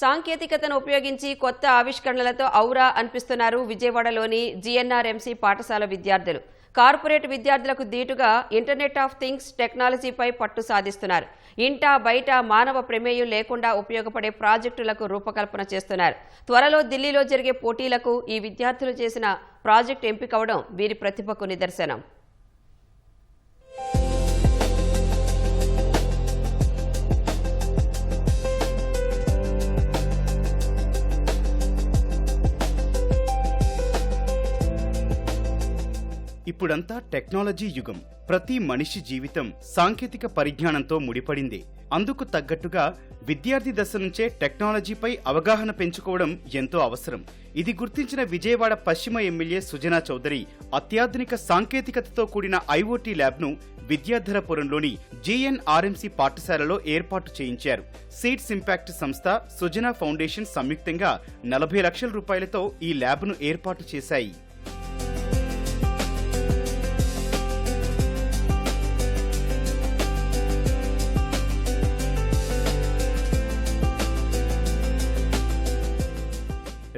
సాంకేతికతను ఉపయోగించి కొత్త ఆవిష్కరణలతో ఔరా అనిపిస్తున్నారు విజయవాడలోని జీఎన్ఆర్ఎంసీ పాఠశాల విద్యార్థులు. కార్పొరేట్ విద్యార్థులకు దీటుగా ఇంటర్నెట్ ఆఫ్ థింగ్స్ టెక్నాలజీపై పట్టు సాధిస్తున్నారు. ఇంటా బయట మానవ ప్రమేయం లేకుండా ఉపయోగపడే ప్రాజెక్టులకు రూపకల్పన చేస్తున్నారు. త్వరలో ఢిల్లీలో జరిగే పోటీలకు ఈ విద్యార్థులు చేసిన ప్రాజెక్టు ఎంపికవడం వీరి ప్రతిభకు నిదర్శనం. ఇప్పుడంతా టెక్నాలజీ యుగం. ప్రతి మనిషి జీవితం సాంకేతిక పరిజ్ఞానంతో ముడిపడింది. అందుకు తగ్గట్టుగా విద్యార్థి దశ నుంచే టెక్నాలజీపై అవగాహన పెంచుకోవడం ఎంతో అవసరం. ఇది గుర్తించిన విజయవాడ పశ్చిమ ఎమ్మెల్యే సుజనా చౌదరి అత్యాధునిక సాంకేతికతతో కూడిన ఐఓటీ ల్యాబ్ను విద్యాధరపురంలోని జీఎన్ఆర్ఎంసీ పాఠశాలలో ఏర్పాటు చేయించారు. సీడ్స్ ఇంపాక్ట్ సంస్థ సుజనా ఫౌండేషన్ సంయుక్తంగా నలభై లక్షల రూపాయలతో ఈ ల్యాబ్ను ఏర్పాటు చేశాయి.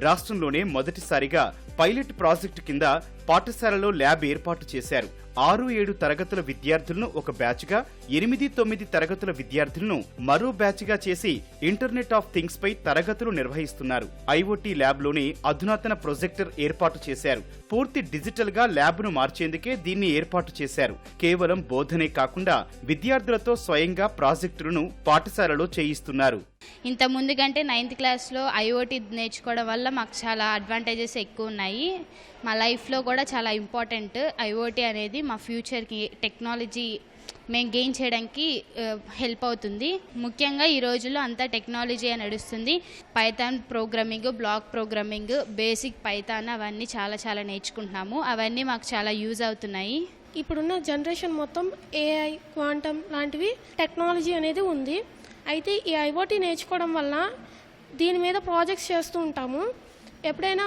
రాష్ట్రంలోనే మొదటిసారిగా పైలట్ ప్రాజెక్టు కింద పాఠశాలలో ల్యాబ్ ఏర్పాటు చేశారు. ఆరు ఏడు తరగతుల విద్యార్థులను ఒక బ్యాచ్గా ఎనిమిది తొమ్మిది తరగతుల విద్యార్థులను మరో బ్యాచ్గా చేసి ఇంటర్నెట్ ఆఫ్ థింగ్స్ పై తరగతులు నిర్వహిస్తున్నారు. ఐఓటీ ల్యాబ్లోనే అధునాతన ప్రొజెక్టర్ ఏర్పాటు చేశారు. పూర్తి డిజిటల్గా ల్యాబ్ను మార్చేందుకే దీన్ని ఏర్పాటు చేశారు. కేవలం బోధనే కాకుండా విద్యార్థులతో స్వయంగా ప్రాజెక్టులను పాఠశాలలో చేయిస్తున్నారు. ఇంత ముందు కంటే నైన్త్ క్లాస్లో ఐఓటీ నేర్చుకోవడం వల్ల మాకు చాలా అడ్వాంటేజెస్ ఎక్కువ ఉన్నాయి. మా లైఫ్లో కూడా చాలా ఇంపార్టెంట్. ఐఓటీ అనేది మా ఫ్యూచర్కి టెక్నాలజీ మేము గెయిన్ చేయడానికి హెల్ప్ అవుతుంది. ముఖ్యంగా ఈ రోజుల్లో అంతా టెక్నాలజీ నడుస్తుంది. Python programming block programming basic Python అవన్నీ చాలా చాలా నేర్చుకుంటున్నాము. అవన్నీ మాకు చాలా యూజ్ అవుతున్నాయి. ఇప్పుడున్న జనరేషన్ మొత్తం ఏఐ క్వాంటమ్ లాంటివి టెక్నాలజీ అనేది ఉంది. అయితే ఈ ఐఓటీ నేర్చుకోవడం వల్ల దీని మీద ప్రాజెక్ట్స్ చేస్తూ ఉంటాము. ఎప్పుడైనా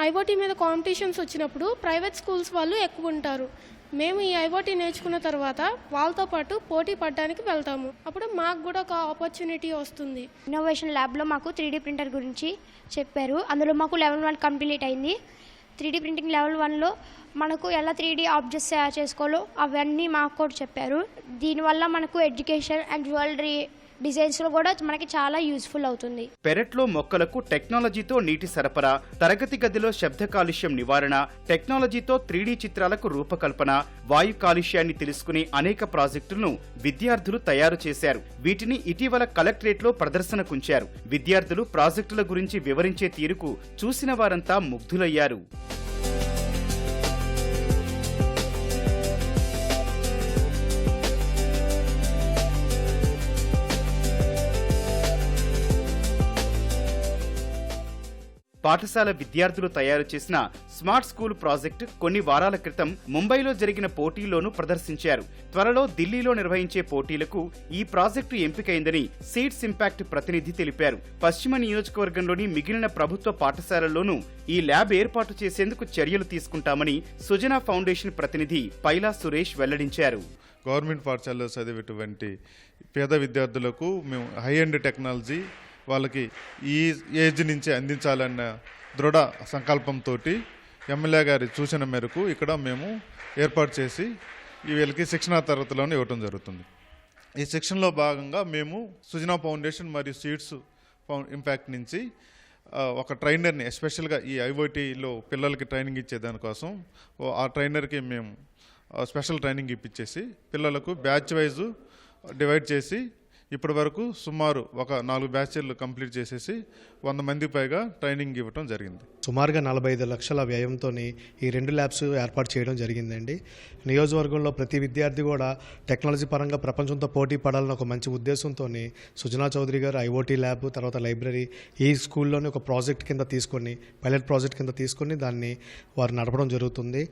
ఐఓటీ మీద కాంపిటీషన్స్ వచ్చినప్పుడు ప్రైవేట్ స్కూల్స్ వాళ్ళు ఎక్కువ ఉంటారు. మేము ఈ ఐఓటీ నేర్చుకున్న తర్వాత వాళ్ళతో పాటు పోటీ పడడానికి వెళ్తాము. అప్పుడు మాకు కూడా ఒక ఆపర్చునిటీ వస్తుంది. ఇన్నోవేషన్ ల్యాబ్లో మాకు త్రీ ప్రింటర్ గురించి చెప్పారు. అందులో మాకు లెవెల్ వన్ కంప్లీట్ అయింది. త్రీ ప్రింటింగ్ లెవెల్ వన్లో మనకు ఎలా త్రీడీ ఆబ్జెక్ట్స్ తయారు చేసుకోవాలో అవన్నీ మాకు కూడా చెప్పారు. దీనివల్ల మనకు ఎడ్యుకేషన్ అండ్ జ్యువెలరీ డిజైన్స్లో కూడా మనకి చాలా యూస్ఫుల్ అవుతుంది. పెరట్లో మొక్కలకు టెక్నాలజీతో నీటి సరఫరా తరగతి గదిలో శబ్ద కాలుష్యం నివారణ టెక్నాలజీతో త్రీడీ చిత్రాలకు రూపకల్పన వాయు కాలుష్యాన్ని తెలుసుకునే అనేక ప్రాజెక్టులను విద్యార్థులు తయారు చేశారు. వీటిని ఇటీవల కలెక్టరేట్లో ప్రదర్శనకుంచారు విద్యార్థులు ప్రాజెక్టుల గురించి వివరించే తీరుకు చూసిన వారంతా ముగ్ధులయ్యారు. పాఠశాల విద్యార్థులు తయారు చేసిన స్మార్ట్ స్కూల్ ప్రాజెక్టు కొన్ని వారాల క్రితం ముంబైలో జరిగిన పోటీల్లోనూ ప్రదర్శించారు. త్వరలో ఢిల్లీలో నిర్వహించే పోటీలకు ఈ ప్రాజెక్టు ఎంపికైందని సీడ్స్ ఇంపాక్ట్ ప్రతినిధి తెలిపారు. పశ్చిమ నియోజకవర్గంలోని మిగిలిన ప్రభుత్వ పాఠశాలల్లోనూ ఈ ల్యాబ్ ఏర్పాటు చేసేందుకు చర్యలు తీసుకుంటామని సుజనా ఫౌండేషన్ ప్రతినిధి పైలా సురేష్ వెల్లడించారు. గవర్నమెంట్ పాఠశాలలో చదివేటువంటి పేద విద్యార్థులకు మేము హై ఎండ్ టెక్నాలజీ వాళ్ళకి ఈ ఏజ్ నుంచి అందించాలన్న దృఢ సంకల్పంతో ఎమ్మెల్యే గారి సూచన మేరకు ఇక్కడ మేము ఏర్పాటు చేసి ఈ వీళ్ళకి శిక్షణా తరగతులను ఇవ్వటం జరుగుతుంది. ఈ శిక్షణలో భాగంగా మేము సుజనా ఫౌండేషన్ మరియు సీడ్స్ ఇంపాక్ట్ నుంచి ఒక ట్రైనర్ని ఎస్పెషల్గా ఈ ఐఓటీలో పిల్లలకి ట్రైనింగ్ ఇచ్చేదానికోసం ఆ ట్రైనర్కి మేము స్పెషల్ ట్రైనింగ్ ఇప్పించేసి పిల్లలకు బ్యాచ్ వైజు డివైడ్ చేసి ఇప్పటి వరకు సుమారు ఒక నాలుగు బ్యాచ్లు కంప్లీట్ చేసేసి వంద మంది పైగా ట్రైనింగ్ ఇవ్వటం జరిగింది. సుమారుగా నలభై ఐదు లక్షల వ్యయంతో ఈ రెండు ల్యాబ్స్ ఏర్పాటు చేయడం జరిగిందండి. నియోజకవర్గంలో ప్రతి విద్యార్థి కూడా టెక్నాలజీ పరంగా ప్రపంచంతో పోటీ పడాలని ఒక మంచి ఉద్దేశంతో సుజనా చౌదరి గారు ఐఓటీ ల్యాబ్ తర్వాత లైబ్రరీ ఈ స్కూల్లోనే ఒక ప్రాజెక్ట్ కింద తీసుకొని పైలట్ ప్రాజెక్ట్ కింద తీసుకొని దాన్ని వారు నడపడం జరుగుతుంది.